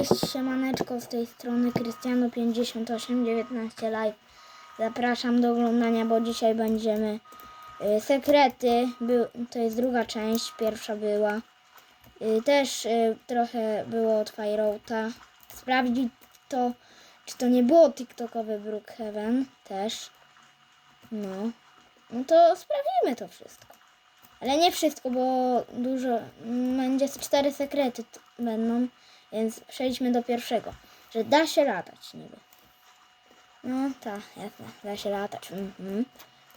Cześć, siemaneczko, z tej strony Krystiano5819 Live. Zapraszam do oglądania, bo dzisiaj będziemy y, sekrety. To jest druga część, pierwsza była. Y, też y, trochę było od Fireouta. Sprawdzić to, czy to nie było TikTokowy Brookhaven też. No. No to sprawdzimy to wszystko. Ale nie wszystko, bo dużo. mm, Będzie cztery sekrety będą. Więc przejdźmy do pierwszego. Że da się latać niby. No tak, jasne. Da się latać. Mhm.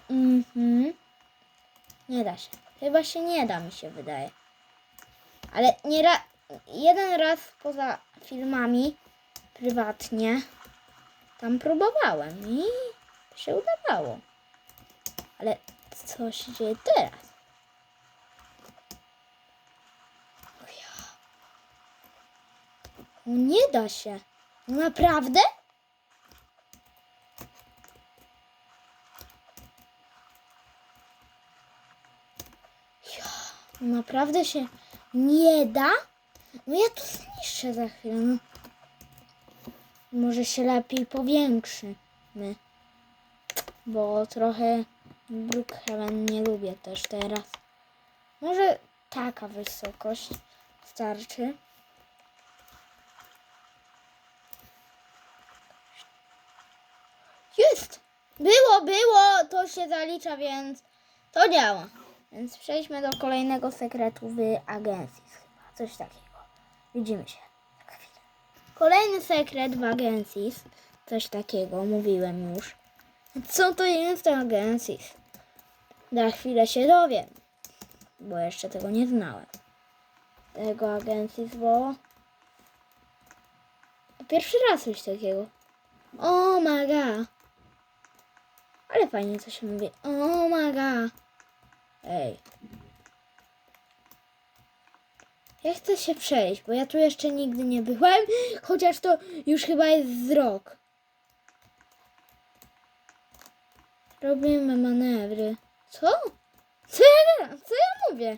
Mhm. Nie da się. Chyba się nie da, mi się wydaje. Ale nie ra- jeden raz poza filmami prywatnie tam próbowałem i się udawało. Ale co się dzieje teraz? O ja. No nie da się. No naprawdę? No naprawdę się nie da? No ja to zniszczę za chwilę. No. Może się lepiej powiększymy. Bo trochę Brookhaven nie lubię też teraz. Może taka wysokość starczy. Jest! Było! To się zalicza, więc to działa. Więc przejdźmy do kolejnego sekretu w agencji. Chyba coś takiego. Widzimy się. Kolejny sekret w agencji. Coś takiego, mówiłem już. Co to jest agencji? Za chwilę się dowiem. Bo jeszcze tego nie znałem. Tego agencji, bo... Pierwszy raz coś takiego. Oh my god. Ale fajnie co się mówi. Oh my god. Ej. Ja chcę się przejść, bo ja tu jeszcze nigdy nie byłem, chociaż to już chyba jest z rok. Robimy manewry. Co? Co ja, co ja mówię?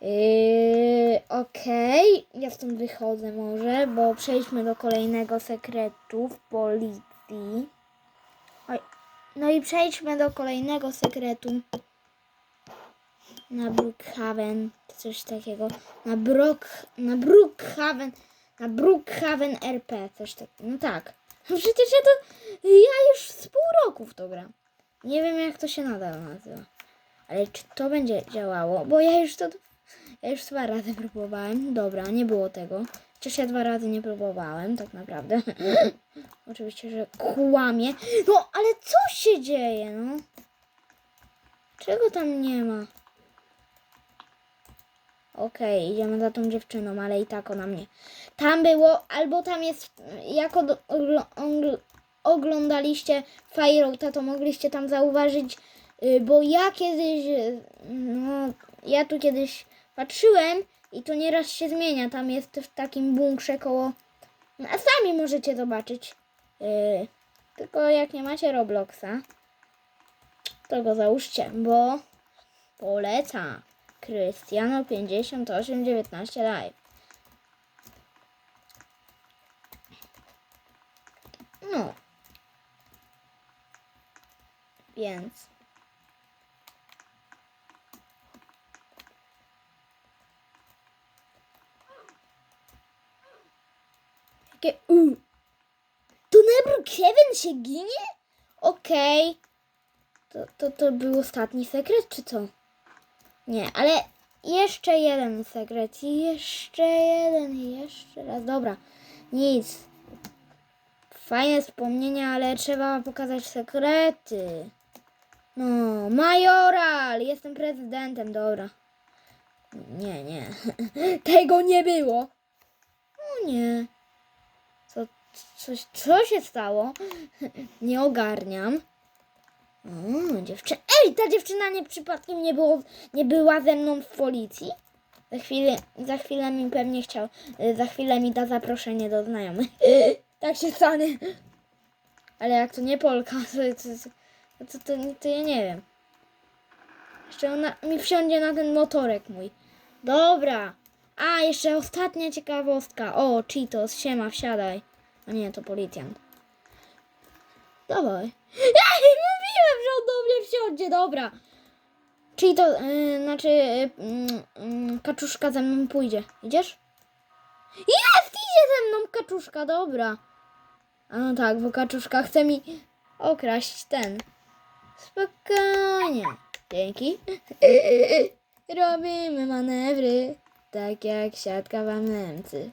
Yy, Okej, ja stąd wychodzę może, bo przejdźmy do kolejnego sekretu w policji. Oj. No i przejdźmy do kolejnego sekretu na Brookhaven, coś takiego. Na Brook, na Brookhaven, na Brookhaven RP, coś takiego. No tak. Przecież ja to, ja już z pół roku w to gram. Nie wiem jak to się nadal nazywa. Ale czy to będzie działało? Bo ja już to, ja już dwa razy próbowałem. Dobra, nie było tego. Chociaż ja dwa razy nie próbowałem, tak naprawdę. Oczywiście, że kłamie. No, ale co się dzieje, no? Czego tam nie ma? Okej, idziemy za tą dziewczyną, ale i tak ona mnie. Tam było, albo tam jest, jak ogl, ogl, oglądaliście Fireouta, to mogliście tam zauważyć, y, bo ja kiedyś, y, no, ja tu kiedyś patrzyłem i to nieraz się zmienia. Tam jest w takim bunkrze koło, a sami możecie zobaczyć. Y, tylko jak nie macie Robloxa, to go załóżcie, bo poleca Krystiano 5819 live. No. Więc. Jakie u. To na Brookhaven się ginie? Okej. To, to, to był ostatni sekret, czy co? Nie, ale jeszcze jeden sekret. Jeszcze jeden, jeszcze raz. Dobra, nic. Fajne wspomnienia, ale trzeba pokazać sekrety. No, majoral! Jestem prezydentem, dobra. Nie, nie. Tego nie było. O nie. Co, coś, co się stało? Nie ogarniam. O, dziewczyna. Ej, ta dziewczyna nie przypadkiem nie, było, nie była ze mną w policji? Za chwilę, za chwilę mi pewnie chciał, y, za chwilę mi da zaproszenie do znajomych. tak się stanie. Ale jak to nie Polka, to, to, to, to, to ja nie wiem. Jeszcze ona mi wsiądzie na ten motorek mój. Dobra, A, jeszcze ostatnia ciekawostka. O, Cheetos, siema, wsiadaj. A nie, to policjant. Dawaj. Ej, mówiłem, że on do mnie wsiądzie, dobra. Cheetos, yy, znaczy, yy, yy, kaczuszka ze mną pójdzie. Idziesz? Jest, idzie ze mną kaczuszka, dobra. A no tak, bo kaczuszka chce mi okraść ten. Spokojnie. Dzięki. Robimy manewry, tak jak siatka w Niemcy.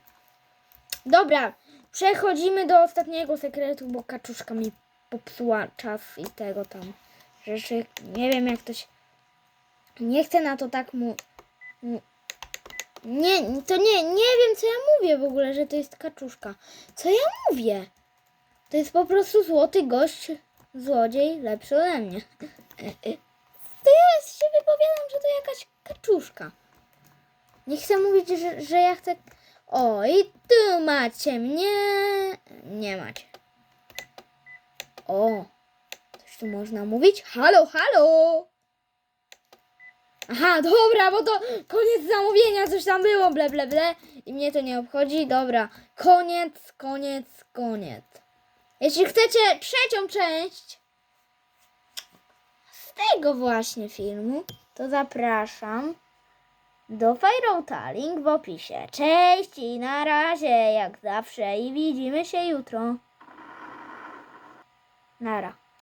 Dobra, przechodzimy do ostatniego sekretu, bo kaczuszka mi popsuła czas i tego tam rzeczy. Nie wiem jak to się... Nie chcę na to tak mu- Nie, to nie, nie wiem co ja mówię w ogóle, że to jest kaczuszka. Co ja mówię? To jest po prostu złoty gość, złodziej lepszy ode mnie. To ja się wypowiadam, że to jakaś kaczuszka. Nie chcę mówić, że, że ja chcę... O, i tu macie mnie. Nie macie. O, coś tu można mówić? Halo, halo! Aha, dobra, bo to koniec zamówienia, coś tam było, ble, ble, ble. I mnie to nie obchodzi. Dobra, koniec, koniec, koniec. Jeśli chcecie trzecią część z tego właśnie filmu, to zapraszam do Firota, link w opisie. Cześć i na razie, jak zawsze i widzimy się jutro. Nara.